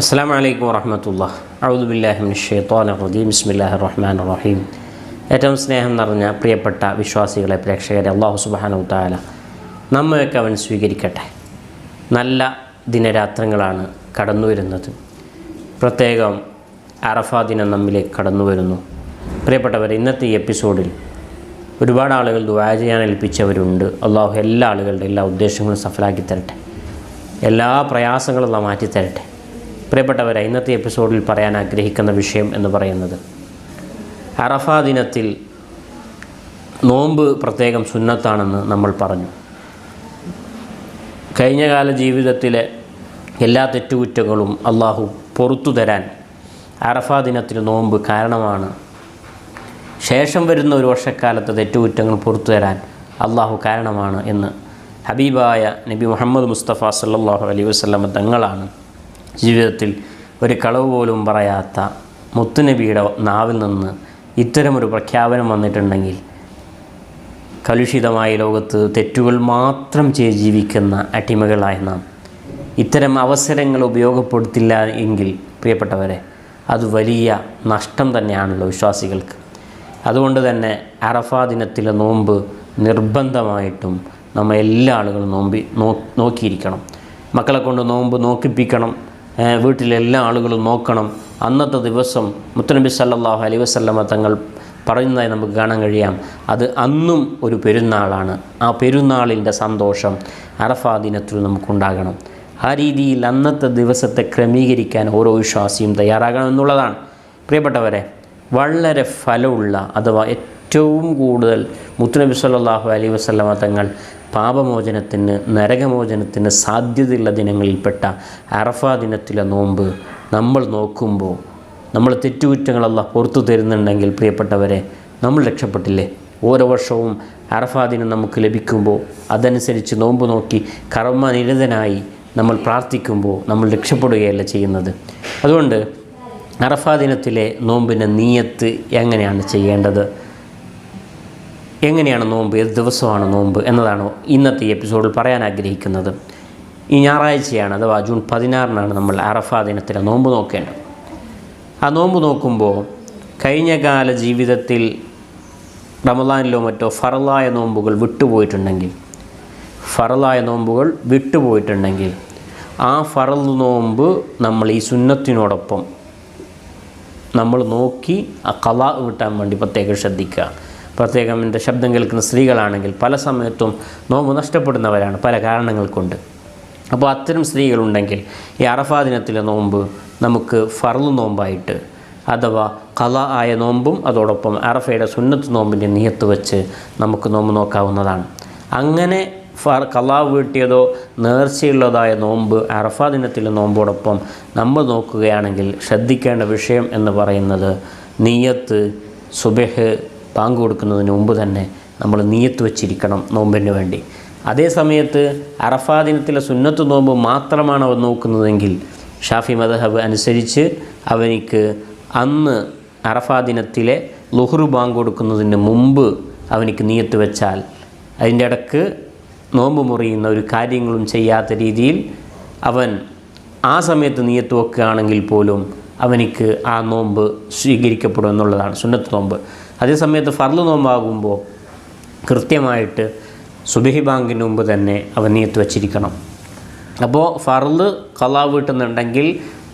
അസ്സാം വലൈക്കും വറഹമത്തുള്ള അഴുദുബില്ലാഹിമിൻ ഷെയ്ത്താൻ ബിസ്മില്ലാഹി റഹ്മാൻ റഹീം. ഏറ്റവും സ്നേഹം നിറഞ്ഞ പ്രിയപ്പെട്ട വിശ്വാസികളെ പ്രേക്ഷകരെ അള്ളാഹു സുബാനു താല നമ്മയൊക്കെ അവൻ സ്വീകരിക്കട്ടെ. നല്ല ദിനരാത്രങ്ങളാണ് കടന്നു വരുന്നത് പ്രത്യേകം അറഫാ ദിനം നമ്മിലേക്ക് കടന്നു വരുന്നു പ്രിയപ്പെട്ടവർ ഇന്നത്തെ ഈ എപ്പിസോഡിൽ ഒരുപാട് ആളുകൾ ദുആ ചെയ്യാൻ ഏൽപ്പിച്ചവരുണ്ട്. അള്ളാഹു എല്ലാ ആളുകളുടെ എല്ലാ ഉദ്ദേശങ്ങളും സഫലാക്കി തരട്ടെ. എല്ലാ പ്രയാസങ്ങളും മാറ്റി തരട്ടെ പ്രിയപ്പെട്ടവരെ ഇന്നത്തെ എപ്പിസോഡിൽ പറയാൻ ആഗ്രഹിക്കുന്ന വിഷയം എന്ന് പറയുന്നത് അറഫ ദിനത്തിൽ നോമ്പ് പ്രത്യേകം സുന്നത്താണെന്ന് നമ്മൾ പറഞ്ഞു. കഴിഞ്ഞകാല ജീവിതത്തിലെ എല്ലാ തെറ്റുകുറ്റങ്ങളും അള്ളാഹു പുറത്തു തരാൻ അറഫ ദിനത്തിൽ നോമ്പ് കാരണമാണ്. ശേഷം വരുന്ന ഒരു വർഷക്കാലത്തെ തെറ്റുകുറ്റങ്ങൾ പുറത്തു തരാൻ അള്ളാഹു കാരണമാണ് എന്ന് ഹബീബായ നബി മുഹമ്മദ് മുസ്തഫ സല്ലാഹു അലൈഹി വസ്ലമ തങ്ങളാണ് ജീവിതത്തിൽ ഒരു കളവ് പോലും പറയാത്ത മുത്തുനബിയുടെ നാവിൽ നിന്ന് ഇത്തരമൊരു പ്രഖ്യാപനം വന്നിട്ടുണ്ടെങ്കിൽ കലുഷിതമായ ലോകത്ത് തെറ്റുകൾ മാത്രം ചെയ്ത് ജീവിക്കുന്ന അടിമകളായ നാം ഇത്തരം അവസരങ്ങൾ ഉപയോഗപ്പെടുത്തില്ല എങ്കിൽ പ്രിയപ്പെട്ടവരെ അത് വലിയ നഷ്ടം തന്നെയാണല്ലോ വിശ്വാസികൾക്ക്. അതുകൊണ്ട് തന്നെ അറഫാ ദിനത്തിലെ നോമ്പ് നിർബന്ധമായിട്ടും നമ്മൾ എല്ലാ ആളുകളും നോമ്പി നോ നോക്കിയിരിക്കണം. മക്കളെ കൊണ്ട് നോമ്പ് നോക്കിപ്പിക്കണം. ഏഹ് വീട്ടിലെ എല്ലാ ആളുകളും നോക്കണം. അന്നത്തെ ദിവസം മുത്തനബി സല്ലാഹു അലൈ വസല്ലമ തങ്ങൾ പറയുന്നതായി നമുക്ക് കാണാൻ കഴിയാം. അത് അന്നും ഒരു പെരുന്നാളാണ്. ആ പെരുന്നാളിന്റെ സന്തോഷം അറഫാ ദിനത്തിൽ നമുക്കുണ്ടാകണം. ആ രീതിയിൽ അന്നത്തെ ദിവസത്തെ ക്രമീകരിക്കാൻ ഓരോ വിശ്വാസിയും തയ്യാറാകണം എന്നുള്ളതാണ്. പ്രിയപ്പെട്ടവരെ വളരെ ഫലമുള്ള അഥവാ ഏറ്റവും കൂടുതൽ മുത്തുനബി സല്ലാഹു അലൈഹി വസല്ലമ തങ്ങൾ പാപമോചനത്തിന് നരകമോചനത്തിന് സാധ്യതയുള്ള ദിനങ്ങളിൽപ്പെട്ട അറഫ ദിനത്തിലെ നോമ്പ് നമ്മൾ നോക്കുമ്പോൾ നമ്മൾ തെറ്റുകുറ്റങ്ങളല്ല പുറത്തു തരുന്നുണ്ടെങ്കിൽ പ്രിയപ്പെട്ടവരെ നമ്മൾ രക്ഷപ്പെട്ടില്ലേ? ഓരോ വർഷവും അറഫാ ദിനം നമുക്ക് ലഭിക്കുമ്പോൾ അതനുസരിച്ച് നോമ്പ് നോക്കി കർമ്മനിരതനായി നമ്മൾ പ്രാർത്ഥിക്കുമ്പോൾ നമ്മൾ രക്ഷപ്പെടുകയല്ല ചെയ്യുന്നത്. അതുകൊണ്ട് അറഫാ ദിനത്തിലെ നോമ്പിന്റെ നീയത്ത് എങ്ങനെയാണ് ചെയ്യേണ്ടത്? എങ്ങനെയാണ് നോമ്പ്? ഏത് ദിവസമാണ് നോമ്പ്? എന്നതാണ് ഇന്നത്തെ എപ്പിസോഡിൽ പറയാൻ ആഗ്രഹിക്കുന്നത്. ഈ ഞായറാഴ്ചയാണ് അഥവാ ജൂൺ പതിനാറിനാണ് നമ്മൾ അറഫ ദിനത്തിലെ നോമ്പ് നോക്കേണ്ടത്. ആ നോമ്പ് നോക്കുമ്പോൾ കഴിഞ്ഞകാല ജീവിതത്തിൽ റമദാനിലോ മറ്റോ ഫറലായ നോമ്പുകൾ വിട്ടുപോയിട്ടുണ്ടെങ്കിൽ ഫറലായ നോമ്പുകൾ വിട്ടുപോയിട്ടുണ്ടെങ്കിൽ ആ ഫറൽ നോമ്പ് നമ്മൾ ഈ സുന്നത്തിനോടൊപ്പം നമ്മൾ നോക്കി ആ കല വിട്ടാൻ വേണ്ടി പ്രത്യേകം ശ്രദ്ധിക്കുക. പ്രത്യേകം എന്റെ ശബ്ദം കേൾക്കുന്ന സ്ത്രീകളാണെങ്കിൽ പല സമയത്തും നോമ്പ് നഷ്ടപ്പെടുന്നവരാണ് പല കാരണങ്ങൾ കൊണ്ട്. അപ്പോൾ അത്തരം സ്ത്രീകളുണ്ടെങ്കിൽ ഈ അറഫാ ദിനത്തിലെ നോമ്പ് നമുക്ക് ഫർൾ നോമ്പായിട്ട് അഥവാ കല ആയ നോമ്പും അതോടൊപ്പം അറഫയുടെ സുന്നത്ത് നോമ്പിന്റെ നീയത്ത് വെച്ച് നമുക്ക് നോമ്പ് നോക്കാവുന്നതാണ്. അങ്ങനെ ഫർ കലാ വീട്ടിയതോ നേർച്ചയുള്ളതായ നോമ്പ് അറഫാ ദിനത്തിലെ നോമ്പോടൊപ്പം നമ്മൾ നോക്കുകയാണെങ്കിൽ ശ്രദ്ധിക്കേണ്ട വിഷയം എന്ന് പറയുന്നത് നീയത്ത് സുബഹ് പാങ്ക് കൊടുക്കുന്നതിന് മുമ്പ് തന്നെ നമ്മൾ നീയത്ത് വെച്ചിരിക്കണം നോമ്പിന് വേണ്ടി. അതേ സമയത്ത് അറഫാ ദിനത്തിലെ സുന്നത്ത് നോമ്പ് മാത്രമാണ് അവർ നോക്കുന്നതെങ്കിൽ ഷാഫി മദഹബ് അനുസരിച്ച് അവനിക്ക് അന്ന് അറഫാ ദിനത്തിലെ ലുഹ്റു ബാങ്ക് കൊടുക്കുന്നതിന് മുമ്പ് അവനിക്ക് നീയത്ത് വെച്ചാൽ അതിന്റെ ഇടയ്ക്ക് നോമ്പ് മുറിയുന്ന ഒരു കാര്യങ്ങളും ചെയ്യാത്ത രീതിയിൽ അവൻ ആ സമയത്ത് നീയത്ത് വെക്കുകയാണെങ്കിൽ പോലും അവനിക്ക് ആ നോമ്പ് സ്വീകരിക്കപ്പെടും എന്നുള്ളതാണ് സുന്നത്ത് നോമ്പ്. അതേസമയത്ത് ഫർൾ നോമ്പാകുമ്പോൾ കൃത്യമായിട്ട് സുബഹി ബാങ്കിന് മുമ്പ് തന്നെ അവൻ നീത്ത് വച്ചിരിക്കണം. അപ്പോൾ ഫർൾ കലാ വീട്ടുന്നുണ്ടെങ്കിൽ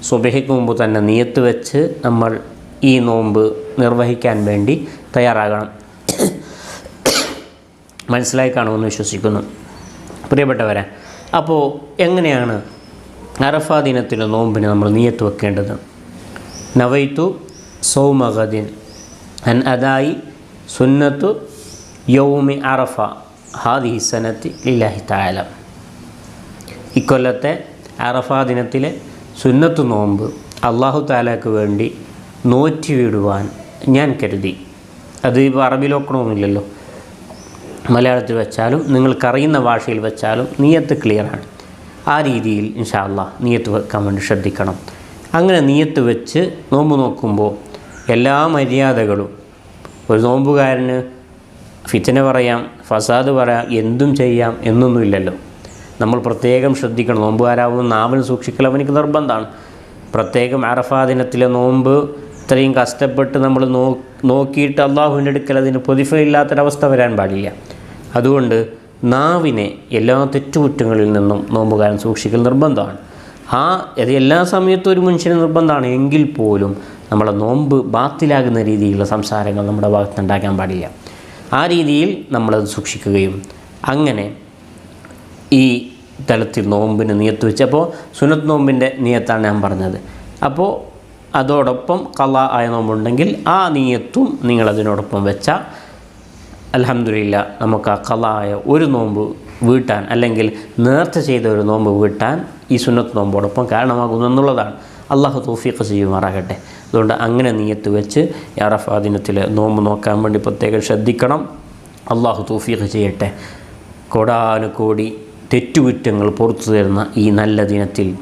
സുബഹിക്ക് മുമ്പ് തന്നെ നീയത്ത് വെച്ച് നമ്മൾ ഈ നോമ്പ് നിർവഹിക്കാൻ വേണ്ടി തയ്യാറാകണം. മനസ്സിലായി കാണുമെന്ന് വിശ്വസിക്കുന്നു. പ്രിയപ്പെട്ടവരെ അപ്പോൾ എങ്ങനെയാണ് അറഫാ ദിനത്തിലെ നോമ്പിന് നമ്മൾ നീയത്ത് വെക്കേണ്ടത്? നവൈത്തു സൗമഗദിൻ. അൻ സുന്നത്തു യൗമി അറഫ ഹാദി സനത്ത് ലില്ലാഹി താലം ഇക്കൊല്ലത്തെ അറഫ ദിനത്തിലെ സുന്നത്ത് നോമ്പ് അള്ളാഹു താലാക്ക് വേണ്ടി നോറ്റി വിടുവാൻ ഞാൻ കരുതി. അത് ഇപ്പോൾ അറബിലോക്കണമൊന്നുമില്ലല്ലോ മലയാളത്തിൽ വെച്ചാലും നിങ്ങൾക്കറിയുന്ന ഭാഷയിൽ വെച്ചാലും നീയത്ത് ക്ലിയറാണ്. ആ രീതിയിൽ ഇൻഷാ അള്ളാഹ് നീയത്ത് വെക്കാൻ വേണ്ടി ശ്രദ്ധിക്കണം. അങ്ങനെ നീയത്ത് വെച്ച് നോമ്പ് നോക്കുമ്പോൾ എല്ലാ മര്യാദകളും. ഒരു നോമ്പുകാരന് ഫിത്തന പറയാം ഫസാദ് പറയാം എന്തും ചെയ്യാം എന്നൊന്നുമില്ലല്ലോ. നമ്മൾ പ്രത്യേകം ശ്രദ്ധിക്കണം. നോമ്പുകാരാവുന്ന നാവിന് സൂക്ഷിക്കൽ അവനിക്ക് നിർബന്ധമാണ്. പ്രത്യേകം അറഫാ ദിനത്തിലെ നോമ്പ് ഇത്രയും കഷ്ടപ്പെട്ട് നമ്മൾ നോ നോക്കിയിട്ട് അള്ളാഹുവിന്റെ അടുക്കൽ അതിന് പൊതിഫയില്ലാത്തൊരവസ്ഥ വരാൻ പാടില്ല. അതുകൊണ്ട് നാവിനെ എല്ലാ തെറ്റുകുറ്റങ്ങളിൽ നിന്നും നോമ്പുകാരൻ സൂക്ഷിക്കൽ നിർബന്ധമാണ്. ആ അത് എല്ലാ സമയത്തും ഒരു മനുഷ്യന് നിർബന്ധമാണ്. എങ്കിൽ പോലും നമ്മളെ നോമ്പ് ബാത്തിലാകുന്ന രീതിയിലുള്ള സംസാരങ്ങൾ നമ്മുടെ ഭാഗത്ത് ഉണ്ടാക്കാൻ പാടില്ല. ആ രീതിയിൽ നമ്മളത് സൂക്ഷിക്കുകയും അങ്ങനെ ഈ തലത്തിൽ നോമ്പിന് നിയത്ത് വെച്ചപ്പോൾ സുനത്ത് നോമ്പിന്റെ നിയത്താണ് ഞാൻ പറഞ്ഞത്. അപ്പോൾ അതോടൊപ്പം കല ആയ നോമ്പുണ്ടെങ്കിൽ ആ നീയത്തും നിങ്ങളതിനോടൊപ്പം വെച്ചാൽ അലഹമില്ല നമുക്ക് ആ കലായ ഒരു നോമ്പ് വീട്ടാൻ അല്ലെങ്കിൽ നേർച്ച ചെയ്ത ഒരു നോമ്പ് വീട്ടാൻ ഈ സുന്നത്ത് നോമ്പോടൊപ്പം കാരണമാകുന്നു എന്നുള്ളതാണ്. അള്ളാഹു തോഫീഖ് ചെയ്യുമാറാകട്ടെ. അതുകൊണ്ട് അങ്ങനെ നീയത്ത് വെച്ച് അറഫാ ദിനത്തിൽ നോമ്പ് നോക്കാൻ വേണ്ടി പ്രത്യേകം ശ്രദ്ധിക്കണം. അള്ളാഹു തോഫീഖ് ചെയ്യട്ടെ. കോടാനുകോടി തെറ്റുകുറ്റങ്ങൾ പുറത്തു തരുന്ന ഈ നല്ല ദിനത്തിൽ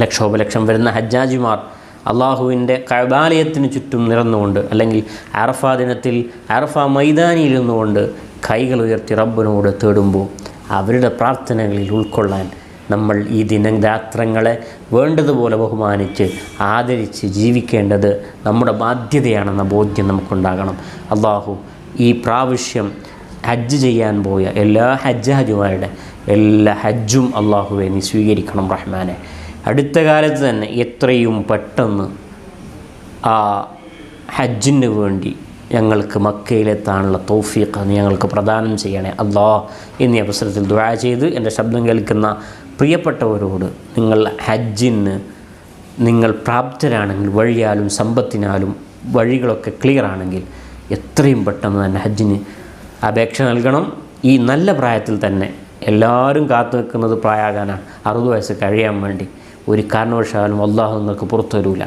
ലക്ഷോപലക്ഷം വരുന്ന ഹജ്ജാജിമാർ അള്ളാഹുവിന്റെ കബാലയത്തിന് ചുറ്റും നിറന്നുകൊണ്ട് അല്ലെങ്കിൽ അറഫാ ദിനത്തിൽ അറഫ മൈതാനിയിൽ നിന്നുകൊണ്ട് കൈകൾ ഉയർത്തി റബ്ബിനോട് തേടുമ്പോൾ അവരുടെ പ്രാർത്ഥനകളിൽ ഉൾക്കൊള്ളാൻ നമ്മൾ ഈ ദിനരാത്രങ്ങളെ വേണ്ടതുപോലെ ബഹുമാനിച്ച് ആദരിച്ച് ജീവിക്കേണ്ടത് നമ്മുടെ ബാധ്യതയാണെന്ന ബോധ്യം നമുക്കുണ്ടാകണം. അള്ളാഹു ഈ പ്രാവശ്യം ഹജ്ജ് ചെയ്യാൻ പോയ എല്ലാ ഹജ്ജ് ഹജുമാരുടെ എല്ലാ ഹജ്ജും അള്ളാഹുവെ നീ സ്വീകരിക്കണം റഹ്മാനെ. അടുത്ത കാലത്ത് തന്നെ എത്രയും പെട്ടെന്ന് ആ ഹജ്ജിന് വേണ്ടി ഞങ്ങൾക്ക് മക്കയിലെത്താനുള്ള തോഫീഖ് ഞങ്ങൾക്ക് പ്രദാനം ചെയ്യണേ. അള്ളാഹ് എന്നീ അവസരത്തിൽ ദുആ ചെയ്ത് എന്റെ ശബ്ദം കേൾക്കുന്ന പ്രിയപ്പെട്ടവരോട് നിങ്ങൾ ഹജ്ജിന് നിങ്ങൾ പ്രാപ്തരാണെങ്കിൽ വഴിയാലും സമ്പത്തിനാലും വഴികളൊക്കെ ക്ലിയർ ആണെങ്കിൽ എത്രയും പെട്ടെന്ന് തന്നെ ഹജ്ജിന് അപേക്ഷ നൽകണം. ഈ നല്ല പ്രായത്തിൽ തന്നെ എല്ലാവരും കാത്തു നിൽക്കുന്നത് പ്രായാകാനാണ്. അറുപത് വയസ്സ് കഴിയാൻ വേണ്ടി ഒരു കാരണവശാലും അള്ളാഹു നിങ്ങൾക്ക് പുറത്തു വരില്ല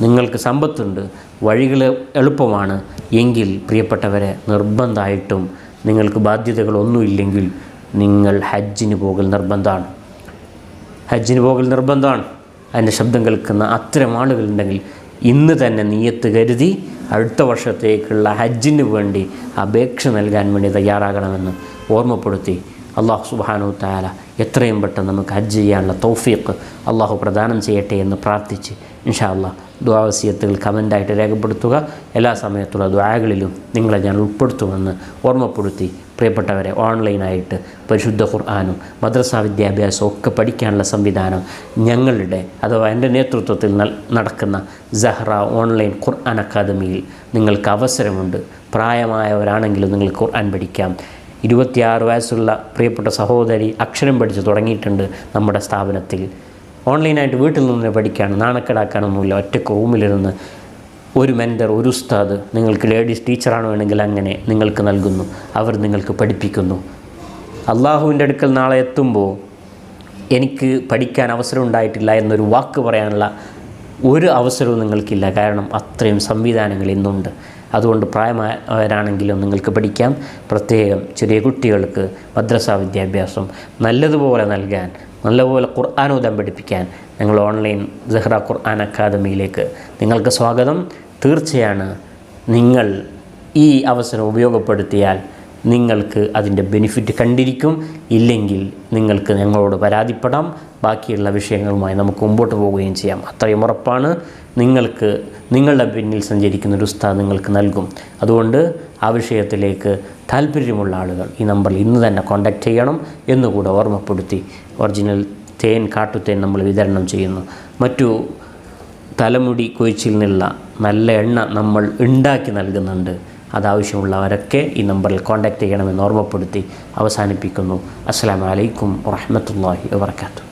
നിങ്ങൾക്ക് സമ്പത്തുണ്ട് വഴികൾ എളുപ്പമാണ്. എങ്കിൽ പ്രിയപ്പെട്ടവരെ നിർബന്ധമായിട്ടും നിങ്ങൾക്ക് ബാധ്യതകളൊന്നുമില്ലെങ്കിൽ നിങ്ങൾ ഹജ്ജിന് പോകൽ നിർബന്ധമാണ്. ഹജ്ജിന് പോകൽ നിർബന്ധമാണ്. അതിന്റെ ശബ്ദം കേൾക്കുന്ന അത്തരം ആളുകളുണ്ടെങ്കിൽ ഇന്ന് തന്നെ നീയത്ത് കരുതി അടുത്ത വർഷത്തേക്കുള്ള ഹജ്ജിന് വേണ്ടി അപേക്ഷ നൽകാൻ വേണ്ടി തയ്യാറാകണമെന്ന് ഓർമ്മപ്പെടുത്തി അള്ളാഹു സുബാനു താല എത്രയും പെട്ടെന്ന് നമുക്ക് ഹജ്ജ് ചെയ്യാനുള്ള തൗഫീഖ് അള്ളാഹു പ്രദാനം ചെയ്യട്ടെ എന്ന് പ്രാർത്ഥിച്ച് ഇൻഷാ അള്ളാഹ് ദ്വാവസീയത്തുകൾ കമന്റായിട്ട് രേഖപ്പെടുത്തുക. എല്ലാ സമയത്തുള്ള ദ്വാകളിലും നിങ്ങളെ ഞാൻ ഉൾപ്പെടുത്തുമെന്ന് ഓർമ്മപ്പെടുത്തി പ്രിയപ്പെട്ടവരെ ഓൺലൈനായിട്ട് പരിശുദ്ധ ഖുർആാനും മദ്രസാ വിദ്യാഭ്യാസവും ഒക്കെ പഠിക്കാനുള്ള സംവിധാനം ഞങ്ങളുടെ അഥവാ എന്റെ നേതൃത്വത്തിൽ നടക്കുന്ന സഹ്റ ഓൺലൈൻ ഖുർആൻ അക്കാദമിയിൽ നിങ്ങൾക്ക് അവസരമുണ്ട്. പ്രായമായവരാണെങ്കിലും നിങ്ങൾ ഖുർആൻ പഠിക്കാം. ഇരുപത്തിയാറ് വയസ്സുള്ള പ്രിയപ്പെട്ട സഹോദരി അക്ഷരം പഠിച്ച് തുടങ്ങിയിട്ടുണ്ട് നമ്മുടെ സ്ഥാപനത്തിൽ. ഓൺലൈനായിട്ട് വീട്ടിൽ നിന്ന് പഠിക്കാണ് നാണക്കേടാക്കാനൊന്നുമില്ല ഒറ്റയ്ക്ക് റൂമിലിരുന്ന് ഒരു മെന്റർ ഒരു ഉസ്താദ് നിങ്ങൾക്ക് ലേഡീസ് ടീച്ചറാണ് വേണമെങ്കിൽ അങ്ങനെ നിങ്ങൾക്ക് നൽകുന്നു. അവർ നിങ്ങൾക്ക് പഠിപ്പിക്കുന്നു. അള്ളാഹുവിന്റെ അടുക്കൽ നാളെ എത്തുമ്പോൾ എനിക്ക് പഠിക്കാൻ അവസരം ഉണ്ടായിട്ടില്ല എന്നൊരു വാക്ക് പറയാനുള്ള ഒരു അവസരവും നിങ്ങൾക്കില്ല. കാരണം അത്രയും സംവിധാനങ്ങൾ ഇന്നുണ്ട്. അതുകൊണ്ട് പ്രായമായവരാണെങ്കിലും നിങ്ങൾക്ക് പഠിക്കാം. പ്രത്യേകം ചെറിയ കുട്ടികൾക്ക് മദ്രസ വിദ്യാഭ്യാസം നല്ലതുപോലെ നൽകാൻ നല്ലപോലെ ഖുർആാനോദം പഠിപ്പിക്കാൻ ഞങ്ങൾ ഓൺലൈൻ സെഹ്റ ഖുർആൻ അക്കാദമിയിലേക്ക് നിങ്ങൾക്ക് സ്വാഗതം. തീർച്ചയാണ് നിങ്ങൾ ഈ അവസരം ഉപയോഗപ്പെടുത്തിയാൽ നിങ്ങൾക്ക് അതിന്റെ ബെനിഫിറ്റ് കണ്ടിരിക്കും. ഇല്ലെങ്കിൽ നിങ്ങൾക്ക് ഞങ്ങളോട് പരാതിപ്പെടാം. ബാക്കിയുള്ള വിഷയങ്ങളുമായി നമുക്ക് മുമ്പോട്ട് പോവുകയും ചെയ്യാം. അത്രയും ഉറപ്പാണ്. നിങ്ങൾക്ക് നിങ്ങളുടെ പിന്നിൽ സഞ്ചരിക്കുന്ന ഒരു ഉസ്താദ് നിങ്ങൾക്ക് നൽകും. അതുകൊണ്ട് ആ വിഷയത്തിലേക്ക് താല്പര്യമുള്ള ആളുകൾ ഈ നമ്പറിൽ ഇന്ന് തന്നെ കോൺടാക്റ്റ് ചെയ്യണം എന്നുകൂടെ ഓർമ്മപ്പെടുത്തി ഒറിജിനൽ തേൻ കാട്ടുതേൻ നമ്മൾ വിതരണം ചെയ്യുന്നു. മറ്റു തലമുടി കൊഴിച്ചിൽ നിന്നുള്ള നല്ല എണ്ണ നമ്മൾ ഉണ്ടാക്കി നൽകുന്നുണ്ട്. അതാവശ്യമുള്ളവരൊക്കെ ഈ നമ്പറിൽ കോൺടാക്റ്റ് ചെയ്യണമെന്ന് ഓർമ്മപ്പെടുത്തി അവസാനിപ്പിക്കുന്നു. അസ്സാം വലൈക്കും വാഹമത്തല്ലാഹി വാബർക്കാത്തു